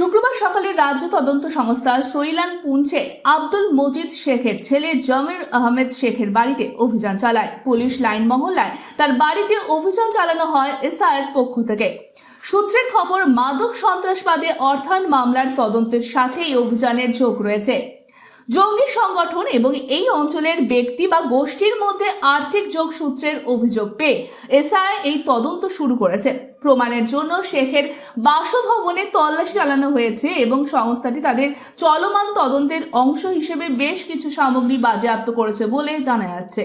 শুক্রবার সকালে রাজ্য তদন্ত সংস্থা সৈলান পুঞ্চে আব্দুল মজিদ শেখের ছেলে জমির আহমেদ শেখের বাড়িতে অভিযান চালায়। পুলিশ লাইন মহল্লায় তার বাড়িতে অভিযান চালানো হয় এসআইয়ের পক্ষ থেকে। সূত্রের খবর, মাদক সন্ত্রাসবাদে অর্থায়ন মামলার তদন্তের সাথেই অভিযানের যোগ রয়েছে। জঙ্গি সংগঠন এবং এই অঞ্চলের ব্যক্তি বা গোষ্ঠীর মধ্যে আর্থিক যোগসূত্রের অভিযোগ পেয়ে এসআই এই তদন্ত শুরু করেছে। প্রমাণের জন্য শেখের বাসভবনে তল্লাশি চালানো হয়েছে এবং সংস্থাটি তাদের চলমান তদন্তের অংশ হিসেবে বেশ কিছু সামগ্রী বাজেয়াপ্ত করেছে বলে জানা যাচ্ছে।